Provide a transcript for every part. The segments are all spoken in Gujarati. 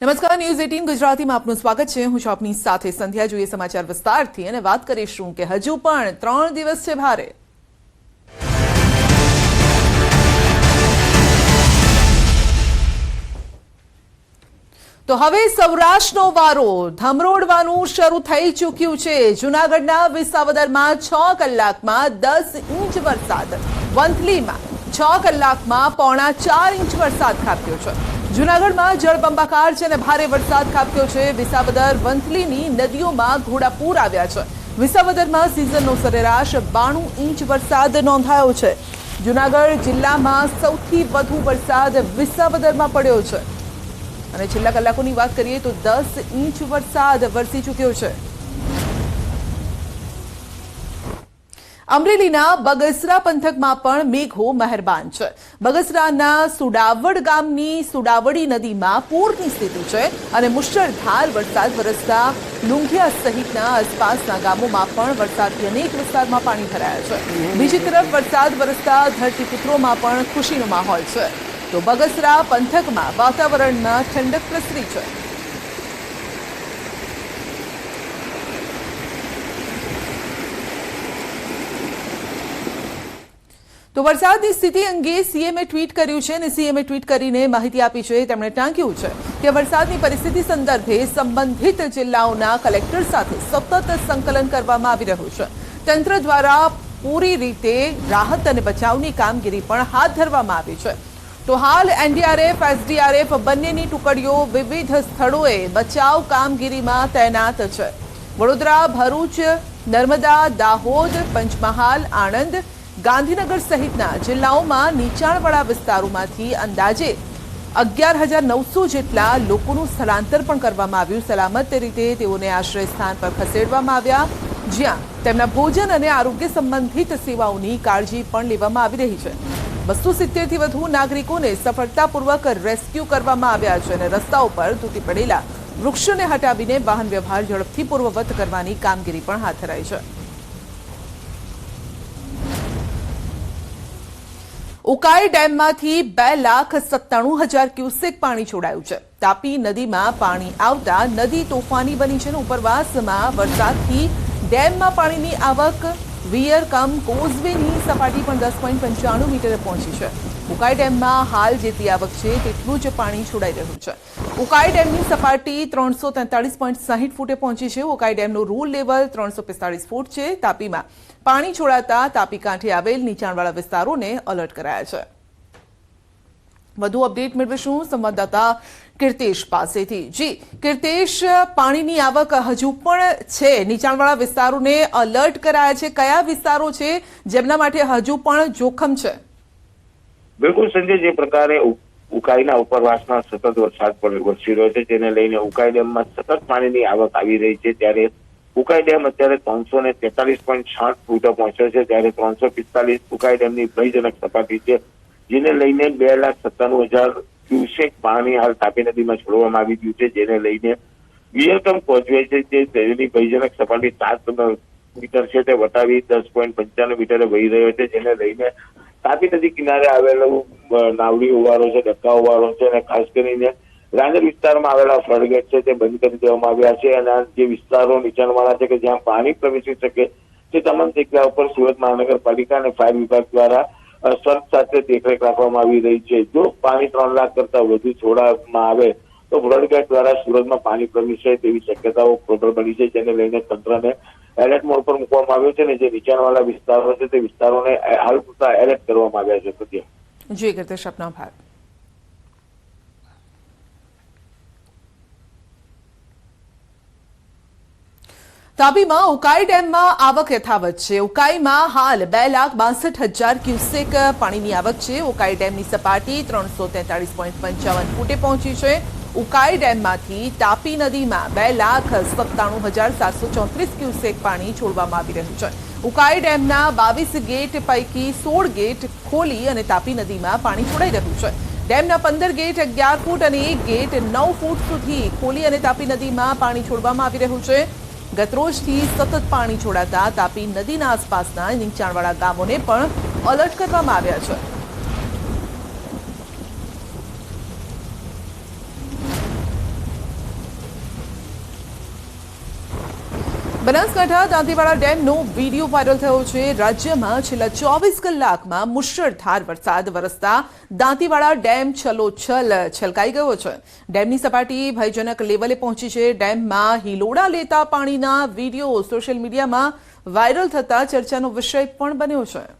નમસ્કાર, ન્યૂઝ એટીન ગુજરાતીમાં આપનું સ્વાગત છે. હું છું સાથે સંધ્યા. જોઈએ સમાચાર વિસ્તારથી અને વાત કરીશું કે હજુ પણ ત્રણ દિવસ છે ભારે. તો હવે સૌરાષ્ટ્રનો વારો ધમરોડવાનું શરૂ થઈ ચૂક્યું છે. જૂનાગઢના વિસાવદરમાં છ કલાકમાં દસ ઇંચ વરસાદ. વંથલીમાં છ કલાકમાં પોણા ચાર ઇંચ વરસાદ ખાબક્યો છે. જૂનાગઢમાં જળબંબાકાર છે અને ભારે વરસાદ ખાબક્યો છે. વિસાવદર વંથલીની નદીઓમાં ઘોડાપૂર આવ્યા છે. વિસાવદરમાં સિઝનનો સરેરાશ બાણું ઇંચ વરસાદ નોંધાયો છે. જૂનાગઢ જિલ્લામાં સૌથી વધુ વરસાદ વિસાવદરમાં પડ્યો છે. અને છેલ્લા કલાકોની વાત કરીએ તો દસ ઇંચ વરસાદ વરસી ચૂક્યો છે. અમરેલીના બગસરા પંથકમાં પણ મેઘો મહેરબાન છે. બગસરાના સુડાવડ ગામની સુડાવડી નદીમાં પૂરની સ્થિતિ છે અને મુશળધાર વરસાદ વરસતા લુંઘિયા સહિતના આસપાસના ગામોમાં પણ વરસાદથી અનેક વિસ્તારમાં પાણી ભરાયા છે. બીજી તરફ વરસાદ વરસતા ધરતીપુત્રોમાં પણ ખુશીનો માહોલ છે. તો બગસરા પંથકમાં વાતાવરણમાં ઠંડક પ્રસરી છે. તો વરસાદની સ્થિતિ અંગે સીએમએ ટ્વીટ કર્યું છે અને સીએમએ ટ્વીટ કરીને માહિતી આપી છે, તેમણે ટાંક્યું છે કે વરસાદની પરિસ્થિતિ સંદર્ભે સંબંધિત જિલ્લાઓના કલેક્ટર સાથે સતત સંકલન કરવામાં આવી રહ્યું છે. તંત્ર દ્વારા પૂરી રીતે રાહત અને બચાવની કામગીરી પણ હાથ ધરવામાં આવી છે. તો હાલ એનડીઆરએફ, એસડીઆરએફ બંનેની ટુકડીઓ વિવિધ સ્થળોએ બચાવ કામગીરીમાં તૈનાત છે. વડોદરા, ભરૂચ, નર્મદા, દાહોદ, પંચમહાલ, આણંદ ગાંધીનગર સહિતના જિલ્લાઓમાં નીચાણવાળા વિસ્તારોમાંથી અંદાજે અગિયાર હજાર નવસો જેટલા લોકોનું સ્થળાંતર પણ કરવામાં આવ્યું. સલામત રીતે તેઓને આશ્રય સ્થાન પર ખસેડવામાં આવ્યા, જ્યાં તેમના ભોજન અને આરોગ્ય સંબંધિત સેવાઓની કાળજી પણ લેવામાં આવી રહી છે. બસો સિત્તેરથી વધુ નાગરિકોને સફળતાપૂર્વક રેસ્ક્યુ કરવામાં આવ્યા છે અને રસ્તાઓ પર તૂટી પડેલા વૃક્ષોને હટાવીને વાહન વ્યવહાર ઝડપથી પૂર્વવત કરવાની કામગીરી પણ હાથ ધરાઈ છે. ઉકાઈ ડેમમાંથી બે લાખ સત્તાણું હજાર ક્યુસેક પાણી છોડાયું છે. તાપી નદીમાં પાણી આવતા નદી તોફાની બની છે ઉપરવાસમાં વરસાદથી ડેમમાં પાણીની આવક. વિયર કમ કોઝવેની સપાટી પણ દસ પોઈન્ટ પંચાણું મીટરે પહોંચી છે. ઉકાઈ ડેમમાં હાલ જેટલી આવક છે, તેટલું જ પાણી છોડાઈ રહ્યું છે. ઉકાઈ ડેમની સપાટી ત્રણસો તેતાળીસ પોઈન્ટ સાહીઠ ફૂટે પહોંચી છે. ઉકાઈ ડેમનું રૂલ લેવલ ત્રણસો પિસ્તાળીસ ફૂટ છે. તાપીમાં પાણી છોડાતા તાપી કાંઠે આવેલ નીચાણવાળા વિસ્તારોને અલર્ટ કરાયા છે. વધુ અપડેટ મેળવીશું સંવાદદાતા કીર્તેશ પાસેથી. જી, કીર્તેશ, પાણીની આવક હજુ પણ છે. નીચાણવાળા વિસ્તારોને અલર્ટ કરાયા છે. કયા વિસ્તારો છે? જેમના માટે હજુ પણ જોખમ છે? બિલકુલ સંજય, જે પ્રકારે ઉકાઈના ઉપરવાસમાં સતત વરસાદ વરસી રહ્યો છે, જેને લઈને ઉકાઈ ડેમમાં સતત પાણીની આવક આવી રહી છે, ત્યારે ઉકાઈ ડેમ અત્યારે ત્રણસો ને તેતાલીસ પોઈન્ટ સાઠ ફૂટે પહોંચ્યો છે ત્યારે ત્રણસો પિસ્તાલીસ ઉકાઈ ડેમની ભયજનક સપાટી છે, જેને લઈને બે લાખ સત્તાણું હજાર ક્યુસેક પાણી હાલ તાપી નદીમાં છોડવામાં આવી ગયું છે, જેને લઈને વિયરકમ કોચવે છે, જે તેની ભયજનક સપાટી સાત મીટર છે, તે વટાવી દસ પોઈન્ટ પંચાણું મીટરે વહી રહ્યો છે, જેને લઈને તાપી નદી કિનારે આવેલું નાવડી ઉવારો છે ડક્કા ઉવારો છે અને ખાસ કરીને રાંદેર વિસ્તારમાં આવેલા ફ્લડગેટ છે તે બંધ કરી દેવામાં આવ્યા છે અને જે વિસ્તારો નીચાણવાળા છે કે જ્યાં પાણી પ્રવેશી શકે તે તમામ જગ્યા ઉપર સુરત મહાનગરપાલિકા અને ફાયર વિભાગ દ્વારા સર્ચ સાથે દેખરેખ રાખવામાં આવી રહી છે. જો પાણી ત્રણ લાખ કરતા વધુ છોડવામાં આવે, તો ફ્લડગેટ દ્વારા સુરતમાં પાણી પ્રવેશે તેવી શક્યતાઓ પ્રબળ બની છે, જેને લઈને તંત્રને એલર્ટ મોડ પર મૂકવામાં આવ્યો છે અને જે નીચાણવાળા વિસ્તારો છે તે વિસ્તારોને હાલ પૂરતા એલર્ટ કરવામાં આવ્યા છે પ્રત્યે. જી, કીર્તેશ આપનો આભાર. તાપીમાં ઉકાઈ ડેમમાં આવક યથાવત છે. ઉકાઈમાં હાલ બે લાખ બાસઠ હજાર ક્યુસેક પાણીની આવક છે. ઉકાઈ ડેમની સપાટી ત્રણસો તેતાળીસ પોઈન્ટ પંચાવન ફૂટે પહોંચી છે. ઉકાઈ ડેમમાંથી તાપી નદીમાં બે લાખ સત્તાણું હજાર સાતસો ચોત્રીસ ક્યુસેક પાણી છોડવામાં આવી રહ્યું છે. ઉકાઈ ડેમના બાવીસ ગેટ પૈકી સોળ ગેટ ખોલી અને તાપી નદીમાં પાણી છોડાઈ રહ્યું છે. ડેમના પંદર ગેટ અગિયાર ફૂટ અને એક ગેટ નવ ફૂટ સુધી ખોલી અને તાપી નદીમાં પાણી છોડવામાં આવી રહ્યું છે. ગતરોજથી સતત પાણી છોડાતા તાપી નદીના આસપાસના નીચાણવાળા ગામોને પણ અલર્ટ કરવામાં આવ્યા છે. બનાસકાંઠા દાંતીવાડા ડેમનો વીડિયો વાયરલ થયો છે. રાજ્યમાં છેલ્લા ચોવીસ કલાકમાં મુશળધાર વરસાદ વરસતા દાંતીવાડા ડેમ છલોછલ છલકાઈ ગયો છે. ડેમની સપાટી ભયજનક લેવલે પહોંચી છે. ડેમમાં હિલોડા લેતા પાણીના વીડિયો સોશિયલ મીડિયામાં વાયરલ થતા ચર્ચાનો વિષય પણ બન્યો છે.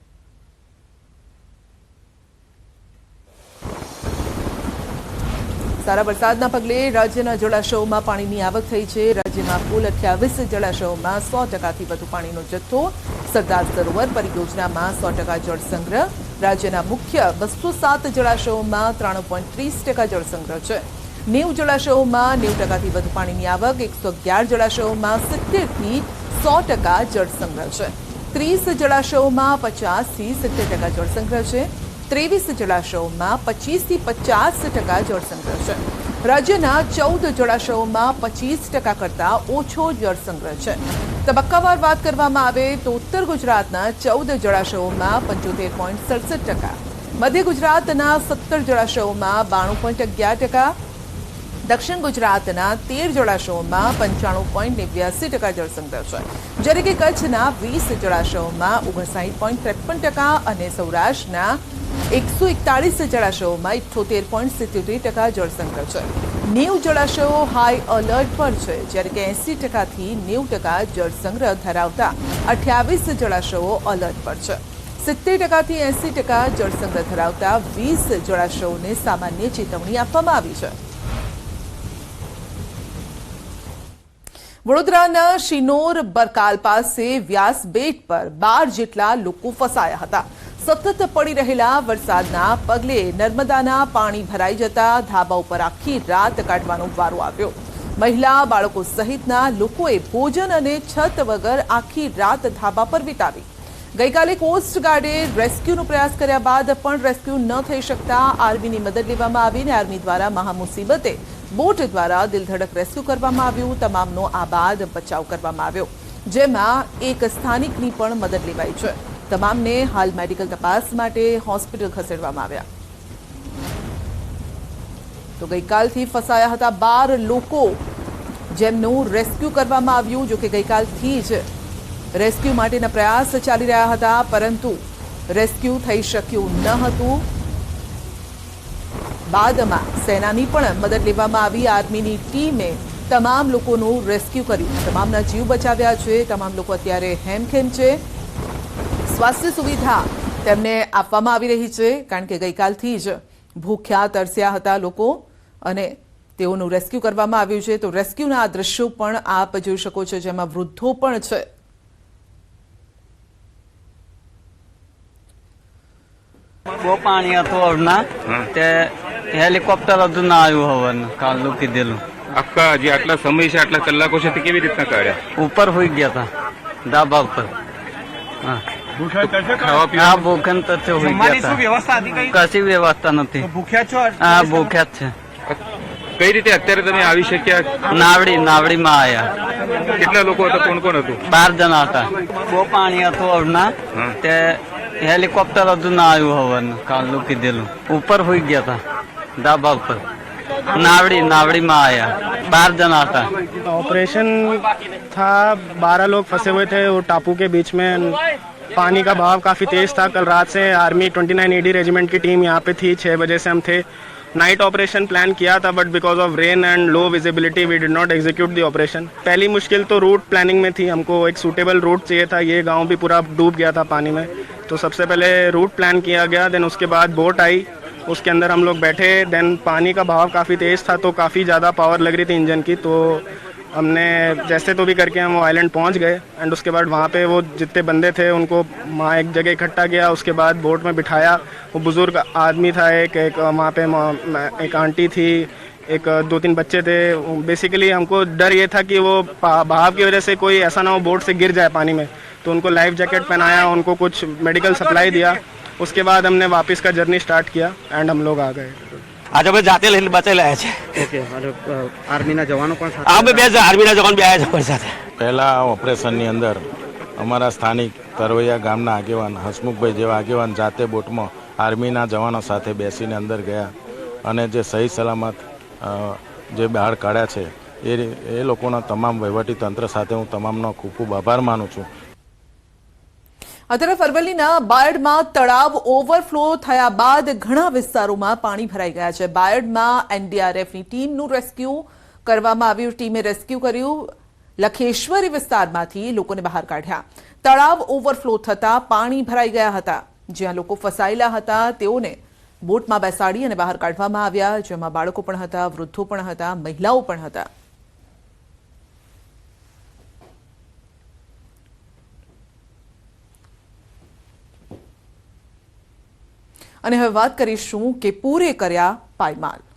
સારા વરસાદના પગલે રાજ્યના જળાશયોમાં પાણીની આવક થઈ છે. રાજ્યમાં કુલ અઠ્યાવીસ જળાશયોમાં સો ટકાથી વધુ પાણીનો જથ્થો સરદાર સરોવર પરિયોજનામાં સો ટકા જળ સંગ્રહ. રાજ્યના મુખ્ય બસો સાત જળાશયોમાં ત્રાણું પોઈન્ટ ત્રીસ ટકા જળ સંગ્રહ છે. નેવું જળાશયોમાં નેવું ટકાથી વધુ પાણીની આવક, એકસો અગિયાર જળાશયોમાં સિત્તેરથી સો ટકા જળ સંગ્રહ છે. ત્રીસ જળાશયોમાં પચાસથી સિત્તેર ટકા જળ સંગ્રહ છે. ત્રેવીસ જળાશયોમાં પચીસથી પચાસ ટકા જળ સંગ્રહ છે. રાજ્યના ચૌદ જળાશયોમાં પચીસ ટકા કરતાં ઓછો જળ સંગ્રહ છે. તબક્કાવાર વાત કરવામાં આવે તો ઉત્તર ગુજરાતના ચૌદ જળાશયોમાં પંચોતેર પોઈન્ટ સડસઠ ટકા, મધ્ય ગુજરાતના સત્તર જળાશયોમાં બાણું પોઈન્ટ અગિયાર ટકા, દક્ષિણ ગુજરાતના તેર જળાશયોમાં પંચાણું પોઈન્ટ નેવ્યાસી ટકા જળસંગ્રહ છે. જ્યારે કે કચ્છના વીસ જળાશયોમાં ઓગણસાઠ પોઈન્ટ ત્રેપન ટકા અને સૌરાષ્ટ્રના એકસો એકતાળીસ જળાશયોમાં ઇઠ્ઠોતેર પોઈન્ટ સિત્યોતેર ટકા જળસંગ્રહ છે. નેવું જળાશયો હાઈ અલર્ટ પર છે, જ્યારે કે એસી ટકાથી નેવું ટકા જળસંગ્રહ ધરાવતા અઠ્યાવીસ જળાશયો અલર્ટ પર છે. સિત્તેર ટકાથી એસી ટકા જળસંગ્રહ ધરાવતા વીસ જળાશયોને સામાન્ય ચેતવણી આપવામાં આવી છે. વડોદરાના શિનોર બરકાલ પાસે વ્યાસ બેટ પર બાર જેટલા લોકો ફસાયા હતા. સતત પડી રહેલા વરસાદના પગલે નર્મદાના પાણી ભરાઈ જતા ધાબા ઉપર આખી રાત કાઢવાનો વારો આવ્યો. મહિલા, બાળકો સહિતના લોકોએ ભોજન અને છત વગર આખી રાત ધાબા પર વિતાવી. ગઈકાલે કોસ્ટગાર્ડે રેસ્ક્યુનો પ્રયાસ કર્યા બાદ પણ રેસ્ક્યુ ન થઈ શકતા આર્મીની મદદ લેવામાં આવીને આર્મી દ્વારા મહામુસીબતે બોટ દ્વારા દિલધડક રેસ્ક્યુ કરવામાં આવ્યું. તમામનો આ બાદ બચાવ કરવામાં આવ્યો, જેમાં એક સ્થાનિકની પણ મદદ લેવાઈ છે. તમામને હાલ મેડિકલ તપાસ માટે હોસ્પિટલ ખસેડવામાં આવ્યા. તો ગઈકાલથી ફસાયા હતા બાર લોકો જેમનું રેસ્ક્યુ કરવામાં આવ્યું, જોકે ગઈકાલથી જ રેસ્ક્યુ માટેના પ્રયાસ ચાલી રહ્યા હતા, પરંતુ રેસ્ક્યુ થઈ શક્યું ન હતું. બાદમાં સેનાની પણ મદદ લેવામાં આવી. આર્મીની ટીમે તમામ લોકોનું રેસ્ક્યુ કર્યું. તમામના જીવ બચાવ્યા છે. તમામ લોકો અત્યારે હેમખેમ છે. સ્વાસ્થ્ય સુવિધા તેમને આપવામાં આવી રહી છે કારણ કે ગઈકાલથી જ ભૂખ્યા તરસ્યા હતા લોકો અને તેઓનું રેસ્ક્યુ કરવામાં આવ્યું છે. તો રેસ્ક્યુના આ દ્રશ્યો પણ આપ જોઈ શકો છો જેમાં વૃદ્ધો પણ છે. બહુ પાણી હતું હમણાં તે હેલિકોપ્ટર હતું ના આવ્યું હવન કાલનું કીધેલું. આખા જે આટલા સમય છે આટલા કલાકો છે તે કેવી રીતના કાઢ્યા? ઉપર હોઈ ગયા હતા ધાબા ઉપર. હા. ખાવા આ પીવા ભૂખન તથ્ય હોઈ જમવાની ગયા શું વ્યવસ્થા હતી કઈ હતા કશી વ્યવસ્થા નથી ભૂખ્યા છો હા ભૂખ્યા જ છે કઈ રીતે અત્યારે તમે આવી શક્યા નાવડી નાવડીમાં આયા કેટલા લોકો હતા કોણ કોણ હતું બાર જણા હતા બહુ પાણી હતું હમણાં હા. તે હેલિકોપ્ટર હતું ના આવ્યું હવાનું કાલનું કીધેલું ઉપર હોઈ ગયા હતા ધાબા ઉપર નાવડી નાવડીમાં આયા બાર જણા હતા ऑपरेशन था बारह लोग फंसे हुए थे वो टापू के बीच में पानी का बहाव काफ़ी तेज़ था। कल रात से आर्मी 29 एडी रेजिमेंट की टीम यहाँ पे थी। छः बजे से हम थे। नाइट ऑपरेशन प्लान किया था but because of rain and low visibility we did not execute the operation पहली मुश्किल तो रूट प्लानिंग में थी। हमको एक सूटेबल रूट चाहिए था। ये गाँव भी पूरा डूब गया था पानी में। तो सबसे पहले रूट प्लान किया गया देन उसके बाद बोट आई। उसके अंदर हम लोग बैठे। देन पानी का बहाव काफ़ी तेज़ था तो काफ़ी ज़्यादा पावर लग रही थी इंजन की। तो हमने जैसे तो भी करके हम वो आइलैंड पहुँच गए एंड उसके बाद वहाँ पे वो जितने बंदे थे, उनको वहाँ एक जगह इकट्ठा किया, उसके बाद बोट में बिठाया। वो बुज़ुर्ग आदमी था एक एक, वहाँ पे एक आंटी थी, एक दो तीन बच्चे थे। बेसिकली हमको डर ये था कि वो बहाव की वजह से कोई ऐसा ना हो बोट से गिर जाए पानी में। तो उनको लाइफ जैकेट पहनाया, उनको कुछ मेडिकल सप्लाई दिया। उसके बाद हमने वापस का जर्नी स्टार्ट किया एंड हम लोग आ गए। આજે અમે જાતે લઈને બચાવી લાયા છે. ઓકે આર્મીના જવાનો પણ સાથે? આ બે બે આર્મીના જવાન બે આવ્યા છે અમારી સાથે. પહેલા આ ઓપરેશનની અંદર અમારા સ્થાનિક તરવૈયા ગામના આગેવાન હસમુખભાઈ જેવા આગેવાન જાતે બોટમાં આર્મીના જવાનો સાથે બેસીને અંદર ગયા અને જે સહી સલામત જે બહાર કાઢ્યા છે એ એ લોકોના તમામ વહીવટી તંત્ર સાથે હું તમામનો ખૂબ ખૂબ આભાર માનું છું. આ તરફ અરવલ્લીના બાયડમાં તળાવ ઓવરફ્લો થયા બાદ ઘણા વિસ્તારોમાં પાણી ભરાઈ ગયા છે. બાયડમાં એનડીઆરએફની ટીમનું રેસ્ક્યુ કરવામાં આવ્યું. ટીમે રેસ્ક્યુ કર્યું. લખેશ્વરી વિસ્તારમાંથી લોકોને બહાર કાઢ્યા. તળાવ ઓવરફ્લો થતા પાણી ભરાઈ ગયા હતા. જ્યાં લોકો ફસાયેલા હતા, તેઓને બોટમાં બેસાડી અને બહાર કાઢવામાં આવ્યા. જેમાં બાળકો પણ હતા, વૃદ્ધો પણ હતા, મહિલાઓ પણ હતા. અને હવે વાત કરીશું કે પૂરે કર્યા પાયમાલ.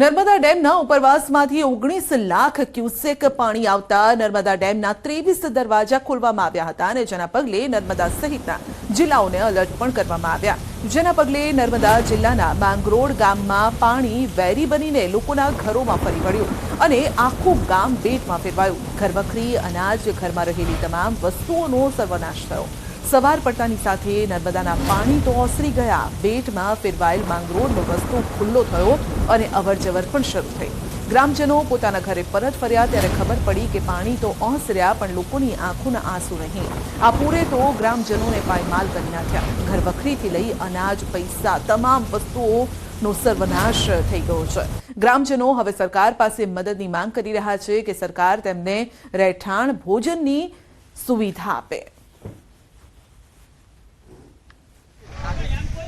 નર્મદા ડેમના ઉપરવાસમાંથી ઓગણીસ લાખ ક્યુસેક પાણી આવતા નર્મદા ડેમના ત્રેવીસ દરવાજા ખોલવામાં આવ્યા હતા અને જેના પગલે નર્મદા સહિતના જિલ્લાઓને અલર્ટ પણ કરવામાં આવ્યા. જેના પગલે નર્મદા જિલ્લાના માંગરોળ ગામમાં પાણી વેરી બનીને લોકોના ઘરોમાં ફરી વળ્યું અને આખું ગામ બેટમાં ફેરવાયું. ઘરવખરી, અનાજ, ઘરમાં રહેલી તમામ વસ્તુઓનો સર્વનાશ થયો. સવાર પડતાની સાથે નર્મદાના પાણી તો ઓસરી ગયા. બેટમાં ફેરવાયેલ માંગરોળનો રસ્તો ખુલ્લો થયો અને અવરજવર પણ શરૂ થઈ. ગ્રામજનો પોતાના ઘરે પરત ફર્યા ત્યારે ખબર પડી કે પાણી તો ઓસર્યા, પણ લોકોની આંખોના આંસુ નહીં. આ પૂરે તો ગ્રામજનોને પાયમાલ કરી નાખ્યા. ઘરવખરીથી લઈ અનાજ, પૈસા, તમામ વસ્તુઓ નો સર્વનાશ થઈ ગયો છે. ગ્રામજનો હવે સરકાર પાસે મદદની માંગ કરી રહ્યા છે કે સરકાર તેમને રહેઠાણ, ભોજનની સુવિધા આપે.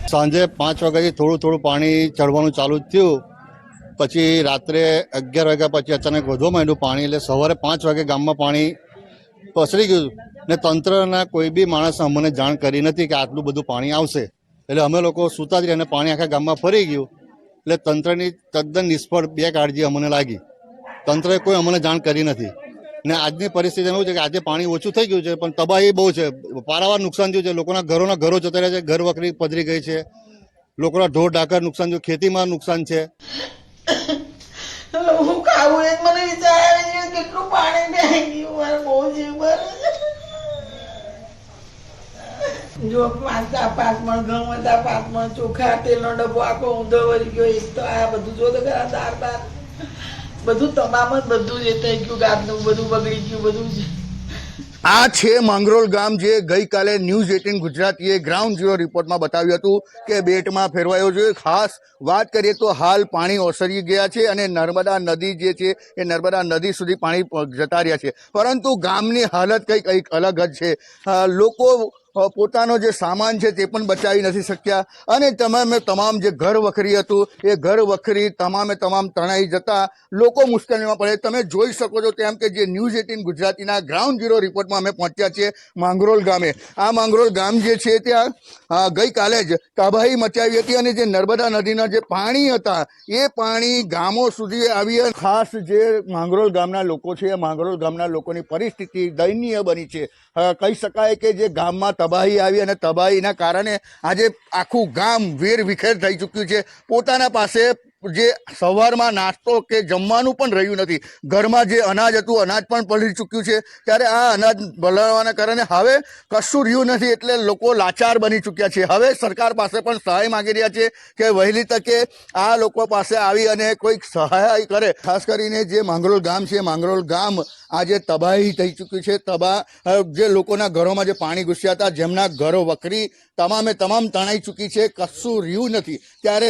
સાંજે પાંચ વાગ્યાથી થોડું થોડું પાણી ચડવાનું ચાલુ થયું. પછી રાત્રે અગિયાર વાગ્યા પછી અચાનક વધવા માંડ્યું પાણી, એટલે સવારે પાંચ વાગે ગામમાં પાણી પસરી ગયું ને તંત્રના કોઈ બી માણસે અમને જાણ કરી નથી કે આટલું બધું પાણી આવશે. એટલે અમે લોકો સૂતા જ અને પાણી આખા ગામમાં ફરી ગયું. એટલે તંત્રની તદ્દન નિષ્ફળ બે કાળજી અમને લાગી. તંત્રએ કોઈ અમને જાણ કરી નથી. ને આજની પરિસ્થિતિ એવું છે કે આજે પાણી ઓછું થઈ ગયું છે, પણ તબાહી બહુ છે. પારાવાર નુકસાન થયું છે. લોકોના ઘરોના ઘરો જતા રહ્યા છે, ઘર વકરી પધરી ગઈ છે. લોકોના ઢોર, ઢાકર નુકસાન થયું, ખેતીમાં નુકસાન છે. હું ખાવું એ ચોખા, તેલનો ડબ્બો આખો ઊંધો વળી ગયો એક તો આ બધું જો ખરા દાર દાર બધું તમામ જ બધું જે થઈ ગયું, ગામનું બધું બગડી ગયું, બધું જ. આ છે માંગરોલ ગામ જે ગઈકાલે ન્યૂઝ એટીન ગુજરાતીએ ગ્રાઉન્ડ ઝીરો રિપોર્ટમાં બતાવ્યું હતું કે બેટમાં ફેરવાયો છે. ખાસ વાત કરીએ તો હાલ પાણી ઓસરી ગયા છે અને નર્મદા નદી જે છે એ નર્મદા નદી સુધી પાણી જતા રહ્યા છે. પરંતુ ગામની હાલત કંઈક કંઈક અલગ જ છે. લોકો પોતાનો જે સામાન છે તે પણ બચાવી નથી શક્યા. અને તમામે તમામ જે ઘર વખરી હતું, એ ઘર વખરી તમામે તમામ તણાઈ જતા લોકો મુશ્કેલીમાં પડે. તમે જોઈ શકો છો તેમ કે જે ન્યૂઝ એટીન ગુજરાતીના ગ્રાઉન્ડ ઝીરો રિપોર્ટમાં અમે પહોંચ્યા છીએ માંગરોલ ગામે. આ માંગરોળ ગામ જે છે ત્યાં ગઈકાલે જ તબાહી મચાવી હતી અને જે નર્મદા નદીના જે પાણી હતા, એ પાણી ગામો સુધી આવી ખાસ જે માંગરોલ ગામના લોકો છે એ માંગરોલ ગામના લોકોની પરિસ્થિતિ દયનીય બની છે. કહી શકાય કે જે ગામમાં તબાહી આવી અને તબાહીના કારણે આજે આખું ગામ વેર વિખેર થઈ ચૂક્યું છે. પોતાના પાસે જે સવારમાં નાસ્તો કે જમવાનું પણ રહ્યું નથી. ઘરમાં જે અનાજ હતું, અનાજ પણ પલળી ચૂક્યું છે. ત્યારે આ અનાજ બળવાના કારણે હવે કશું રહ્યું નથી એટલે લોકો લાચાર બની ચૂક્યા છે. હવે સરકાર પાસે પણ સહાય માગી રહ્યા છે કે વહેલી તકે આ લોકો પાસે આવી અને કોઈક સહાય કરે. ખાસ કરીને જે માંગરોળ ગામ છે, માંગરોળ ગામ આજે તબાહી થઈ ચૂક્યું છે. તબાહ જે લોકોના ઘરોમાં જે પાણી ઘૂસ્યા હતા, જેમના ઘરો વકરી તમામે તમામ તણાઈ ચૂકી છે. કશું રહ્યું નથી. ત્યારે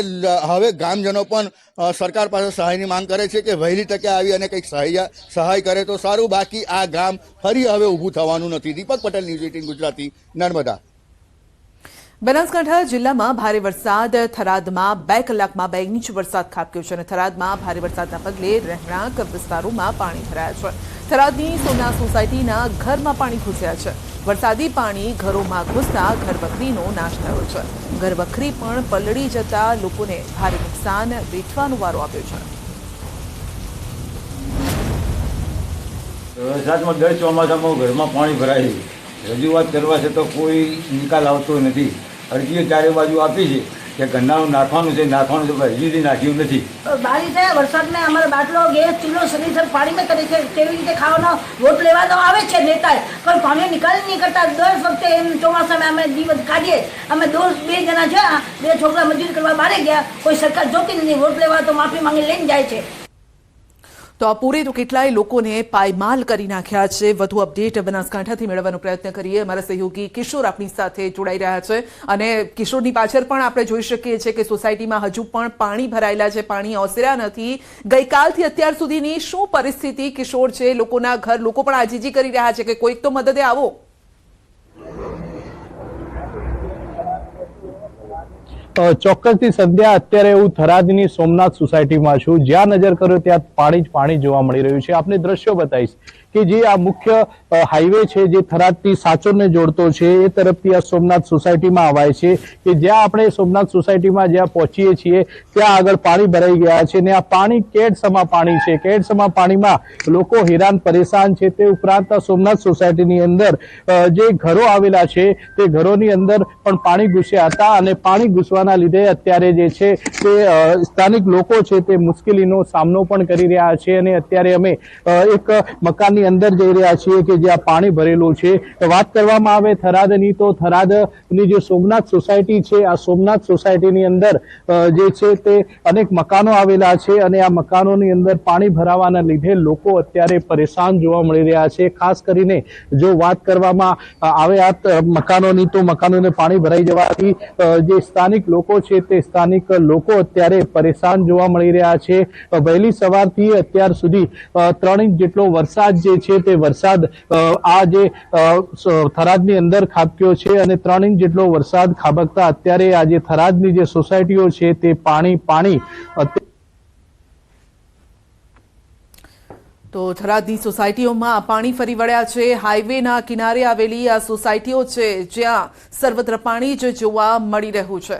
હવે ગામજનો પણ અ, સરકાર પાસે સહાયની માંગ કરે છે કે વહેલી તકે આવી અને કંઈક સહાય સહાય કરે તો સારું. બાકી આ ગામ ફરી હવે ઊભું થવાનું નથી. Deepak Patel news eighteen Gujarati Narmada. Banaskantha જિલ્લામાં ભારે વરસાદ થરાદમાં બે કલાકમાં બે ઇંચ વરસાદ ખાબક્યો છે અને થરાદમાં ભારે વરસાદના પગલે રહેણાંક વિસ્તારોમાં પાણી ભરાયા છે. થરાદની સોના સોસાયટીના ઘરમાં પાણી ઘૂસ્યા છે. વરસાદી પાણી ઘરોમાં ઘૂસતા ઘરવખરીનો નાશ થયો છે. ઘરવખરી પણ પલળી જતા લોકોને ભારે નુકસાન વેઠવાનો વારો આવ્યો છે. વરસાદમાં દર ચોમાસામાં ઘરમાં પાણી ભરાય છે. રજૂઆત કરવા છે તો કોઈ નિકાલ આવતો નથી. અરજીઓ ચારે બાજુ આપી છે. કે ગન્નાનું નાખવાનું છે નાખવાનું છે, પણ હજી સુધી નાખ્યું નથી. બારી થયા વરસાદને અમારે બાટલો, ગેસ, ચૂલો સરીસર પાણીમાં કરે છે કેવી રીતે ખાવાનો, વોટ લેવા તો આવે છે નેતા પણ પાણી નિકાલ નહીં કરતા દર વખતે એમ ચોમાસામાં અમે દિવસ કાઢીએ. અમે દોસ્ત બે જણા છે બે છોકરા મજૂરી કરવા બહાર ગયા, કોઈ સરકાર જોતી નથી, વોટ લેવા તો માફી માંગી લઈને જાય છે. તો આ પૂરે તો કેટલાય લોકોને પાયમાલ કરી નાખ્યા છે. વધુ અપડેટ બનાસકાંઠાથી મેળવવાનો પ્રયત્ન કરીએ. અમારા સહયોગી કિશોર આપણી સાથે જોડાઈ રહ્યા છે અને કિશોરની પાછળ પણ આપણે જોઈ શકીએ છીએ કે સોસાયટીમાં હજુ પણ પાણી ભરાયેલા છે. પાણી ઓસર્યા નથી. ગઈકાલથી અત્યાર સુધીની શું પરિસ્થિતિ? કિશોર છે, લોકોના ઘર, લોકો પણ આજીજી કરી રહ્યા છે કે કોઈક તો મદદે આવો. ચોક્કસથી સંધ્યા, અત્યારે હું થરાદની સોમનાથ સોસાયટીમાં છું. જ્યાં નજર કર્યો ત્યાં પાણી જ પાણી જોવા મળી રહ્યું છે. આપને દ્રશ્યો બતાવીશ. કે જે આ મુખ્ય હાઈવે છે જે થરાદથી સાચોને જોડતો છે, એ તરફથી આ સોમનાથ સોસાયટીમાં અવાય છે કે જ્યાં આપણે સોમનાથ સોસાયટીમાં જ્યાં પહોંચીએ છીએ, ત્યાં આગળ પાણી ભરાઈ ગયા છે ને આ પાણી કેડસમા પાણી છે? કેડસમા પાણીમાં લોકો હેરાન પરેશાન છે. તે ઉપરાંત સોમનાથ સોસાયટીની અંદર જે ઘરો આવેલા છે, તે ઘરોની અંદર પણ પાણી ઘૂસ્યા હતા અને પાણી ઘૂસવાના લીધે અત્યારે જે છે તે સ્થાનિક લોકો છે તે મુશ્કેલીનો સામનો પણ કરી રહ્યા છે અને અત્યારે અમે એક મકાનની અંદર જઈ રહ્યા છીએ કે જ્યાં પાણી ભરેલું છે. વાત કરવામાં આવે થરાદની, તો થરાદની જે સોમનાથ સોસાયટી છે, આ સોમનાથ સોસાયટીની અંદર જે છે તે અનેક મકાનો આવેલા છે અને આ મકાનોની અંદર પાણી ભરાવાના લીધે લોકો અત્યારે પરેશાન જોવા મળી રહ્યા છે. ખાસ કરીને જો વાત કરવામાં આવે આ મકાનોની, તો મકાનોને પાણી ભરાઈ જવાથી જે સ્થાનિક લોકો છે તે સ્થાનિક લોકો અત્યારે પરેશાન જોવા મળી રહ્યા છે. વહેલી સવારથી અત્યાર સુધી ત્રણ ઇંચ જેટલો વરસાદ જે છે તે વરસાદ આ જે થરાદની અંદર ખાબક્યો છે અને ત્રણ ઇંચ જેટલો વરસાદ ખાબકતા અત્યારે આ જે થરાદની જે સોસાયટીઓ છે તે પાણી પાણી તો થરાદની સોસાયટીઓમાં પાણી ફરી વળ્યા છે. હાઈવેના કિનારે આવેલી આ સોસાયટીઓ છે જ્યાં સર્વત્ર પાણી જ જોવા મળી રહ્યું છે.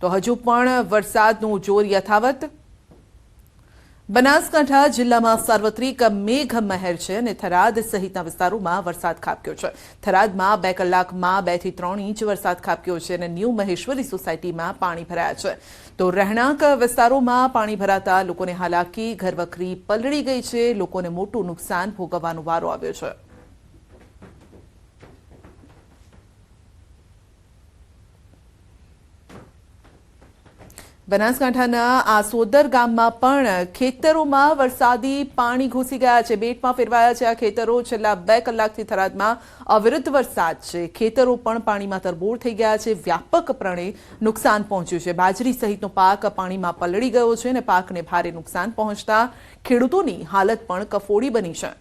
તો હજુ પણ વરસાદનું જોર યથાવત બનાસકાંઠા જિલ્લામાં સાર્વત્રિક મેઘ મહેર છે અને થરાદ સહિતના વિસ્તારોમાં વરસાદ ખાબક્યો છે. થરાદમાં બે કલાકમાં બેથી ત્રણ ઇંચ વરસાદ ખાબક્યો છે અને ન્યૂ મહેશ્વરી સોસાયટીમાં પાણી ભરાયા છે. તો રહેણાંક વિસ્તારોમાં પાણી ભરાતા લોકોને હાલાકી, ઘરવખરી પલળી ગઈ છે. લોકોને મોટું નુકસાન ભોગવવાનો વારો આવ્યો છે. બનાસકાંઠાના આસોદર ગામમાં પણ ખેતરોમાં વરસાદી પાણી ઘૂસી ગયા છે. બેટમાં ફેરવાયા છે આ ખેતરો. છેલ્લા બે કલાકથી થરાદમાં અવિરત વરસાદ છે. ખેતરો પણ પાણીમાં તરબોળ થઈ ગયા છે. વ્યાપકપણે નુકસાન પહોંચ્યું છે. બાજરી સહિતનો પાક પાણીમાં પલળી ગયો છે અને પાકને ભારે નુકસાન પહોંચતા ખેડૂતોની હાલત પણ કફોડી બની છે.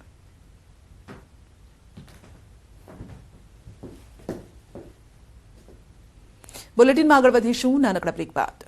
બુલેટિનમાં આગળ વધીશું. નાનકડા બ્રેક બાદ.